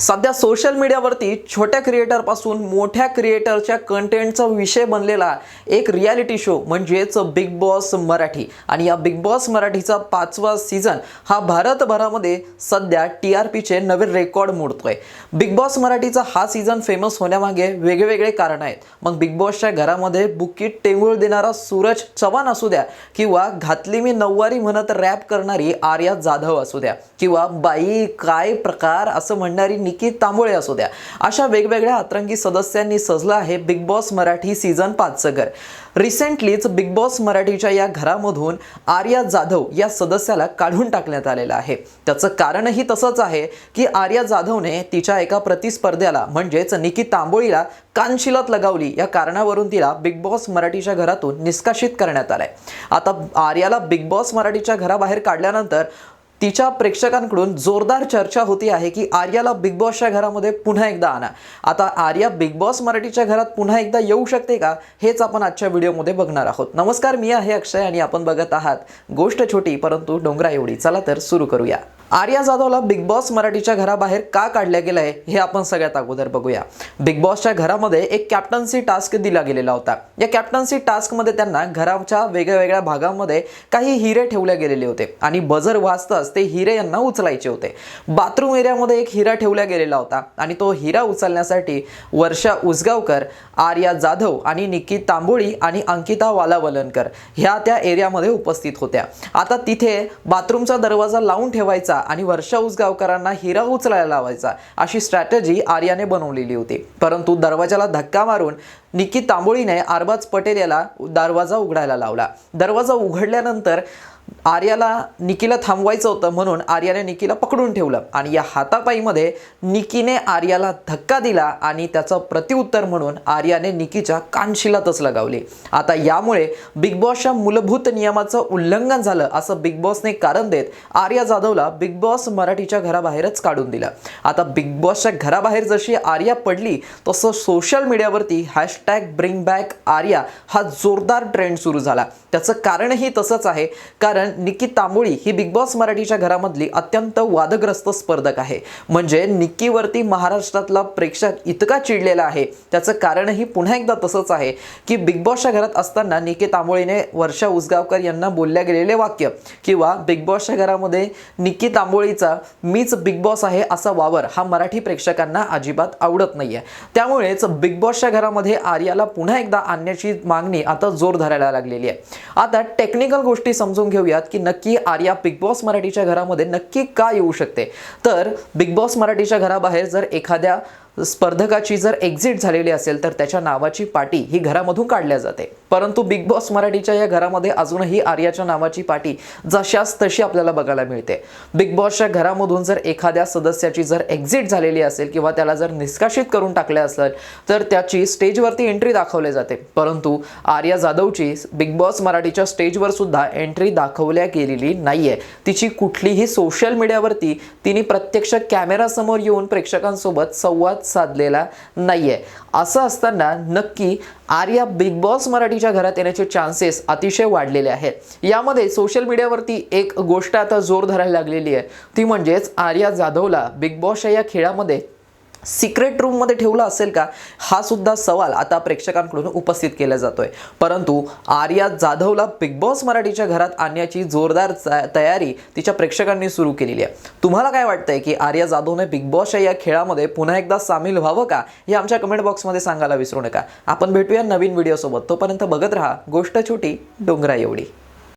सध्या सोशल मीडियावरती छोट्या क्रिएटरपासून मोठ्या क्रिएटरच्या कंटेंटचा विषय बनलेला एक रियालिटी शो म्हणजेच बिग बॉस मराठी. आणि या बिग बॉस मराठीचा पाचवा सीझन हा भारतभरामध्ये सध्या टी आर पीचे नवे रेकॉर्ड मोडतोय. बिग बॉस मराठीचा हा सीझन फेमस होण्यामागे वेगवेगळे कारण आहेत. मग बिग बॉसच्या घरामध्ये बुकीट टेंगूळ देणारा सूरज चव्हाण असू द्या किंवा घातली मी नऊवारी म्हणत रॅप करणारी आर्या जाधव असू द्या किंवा बाई काय प्रकार असं म्हणणारी निकी तांबोळे असू द्या. अशा वेगवेगळ्या अतरंगी सदस्यांनी सजलं आहे बिग बॉस मराठी सीझन पाचचं घर. रिसेंटलीच बिग बॉस मराठीच्या या घरामधून आर्या जाधव या सदस्याला काढून टाकण्यात आलेलं आहे. त्याचं कारणही तसंच आहे की आर्या जाधवने तिच्या एका प्रतिस्पर्ध्याला म्हणजेच निकी तांबोळीला कानशिलात लगावली. या कारणावरून तिला बिग बॉस मराठीच्या घरातून निष्कासित करण्यात आलंय. आता आर्याला बिग बॉस मराठीच्या घराबाहेर काढल्यानंतर तिच्या प्रेक्षकांकडून जोरदार चर्चा होती आहे की आर्याला बिग बॉसच्या घरामध्ये पुन्हा एकदा आणा. आता आर्या बिग बॉस मराठीच्या घरात पुन्हा एकदा येऊ शकते का? हेच आपण आजच्या व्हिडिओमध्ये बघणार आहोत. नमस्कार मी आहे अक्षय आणि आपण बघत आहात गोष्ट छोटी परंतु डोंगरा एवढी चला तर सुरू करूया. आर्या जाधवला बिग बॉस मराठीच्या घराबाहेर का काढल्या गेलं आहे हे आपण सगळ्यात अगोदर बघूया. बिग बॉसच्या घरामध्ये एक कॅप्टन्सी टास्क दिला गेलेला होता. या कॅप्टन्सी टास्कमध्ये त्यांना घराच्या वेगळ्या वेगळ्या भागामध्ये काही हिरे ठेवले गेलेले होते आणि बजर वाजताच ते हिरे यांना उचलायचे होते. बाथरूम एरियामध्ये एक हिरा ठेवला गेलेला होता आणि तो हिरा उचलण्यासाठी वर्षा उसगावकर आर्या जाधव आणि निकी तांबोळी आणि अंकिता वालावलनकर ह्या त्या एरियामध्ये उपस्थित होत्या. आता तिथे बाथरूमचा दरवाजा लावून ठेवायचा आणि वर्षा उसगावकरांना हिरा उचलायला लावायचा अशी स्ट्रॅटेजी आर्याने बनवलेली होती. परंतु दरवाजाला धक्का मारून निकी तांबोळीने आरबाज पटेल याला दरवाजा उघडायला लावला. दरवाजा उघडल्यानंतर आर्याला निकीला थांबवायचं होतं म्हणून आर्याने निकीला पकडून ठेवलं. आणि या हातापाईमध्ये निकीने आर्याला धक्का दिला आणि त्याचं प्रत्युत्तर म्हणून आर्याने निकीच्या कानशिलातच लगावली. आता यामुळे बिग बॉसच्या मूलभूत नियमाचं उल्लंघन झालं असं बिग बॉसने कारण देत आर्या जाधवला बिग बॉस मराठीच्या घराबाहेरच काढून दिलं. आता बिग बॉसच्या घराबाहेर जशी आर्या पडली तसं सोशल मीडियावरती हॅशटॅग ब्रिंग बॅक आर्या हा जोरदार ट्रेंड सुरू झाला. त्याचं कारणही तसंच आहे. कारण कारण निक्की तांबोळी ही बिग बॉस मराठीच्या घरामधली अत्यंत वादग्रस्त स्पर्धक आहे. म्हणजे निक्कीवरती महाराष्ट्रातला प्रेक्षक इतका चिडलेला आहे. त्याचं कारणही पुन्हा एकदा तसंच आहे की बिग बॉसच्या घरात असताना निकी तांबोळीने वर्षा उसगावकर यांना बोलल्या गेलेले वाक्य किंवा बिग बॉसच्या घरामध्ये निक्की तांबोळीचा मीच बिग बॉस आहे असा वावर हा मराठी प्रेक्षकांना अजिबात आवडत नाहीये. त्यामुळेच बिग बॉसच्या घरामध्ये आर्याला पुन्हा एकदा आणण्याची मागणी आता जोर धरायला लागलेली आहे. आता टेक्निकल गोष्टी समजून जाऊयात की नक्की आर्या बिग बॉस मराठीच्या घरामध्ये नक्की का येऊ शकते. तर बिग बॉस मराठीच्या घराबाहेर जर एखाद्या स्पर्धकाची जर एक्झिट झालेली असेल तर त्याच्या नावाची पाटी ही घरामधून काढल्या जाते. परंतु बिग बॉस मराठीच्या या घरामध्ये अजूनही आर्याच्या नावाची पाटी जशाच तशी आपल्याला बघायला मिळते. बिग बॉसच्या घरामधून जर एखाद्या सदस्याची जर एक्झिट झालेली असेल किंवा त्याला जर निष्कासित करून टाकले असेल तर त्याची स्टेजवरती एंट्री दाखवली जाते. परंतु आर्या जाधवची बिग बॉस मराठीच्या स्टेजवर सुद्धा एंट्री दाखवल्या गेलेली नाहीये. तिची कुठलीही सोशल मीडियावरती तिने प्रत्यक्ष कॅमेरासमोर येऊन प्रेक्षकांसोबत संवाद साधलेला नाही आहे असं असताना नक्की आर्या बिग बॉस मराठीच्या घरात येण्याचे चान्सेस अतिशय वाढलेले आहेत. यामध्ये सोशल मीडियावरती एक गोष्ट आता जोर धरायला लागलेली आहे. ती म्हणजेच आर्या जाधवला बिग बॉसच्या या खेळामध्ये सिक्रेट रूममध्ये ठेवलं असेल का? हा सुद्धा सवाल आता प्रेक्षकांकडून उपस्थित केला जातोय. परंतु आर्या जाधवला बिग बॉस मराठीच्या घरात आणण्याची जोरदार तयारी तिच्या प्रेक्षकांनी सुरू केलेली आहे. तुम्हाला काय वाटतंय की आर्या जाधवने बिग बॉसच्या या खेळामध्ये पुन्हा एकदा सामील व्हावं का? हे आमच्या कमेंट बॉक्समध्ये सांगायला विसरू नका. आपण भेटूया नवीन व्हिडिओसोबत तोपर्यंत बघत राहा गोष्ट छोटी डोंगरा एवढी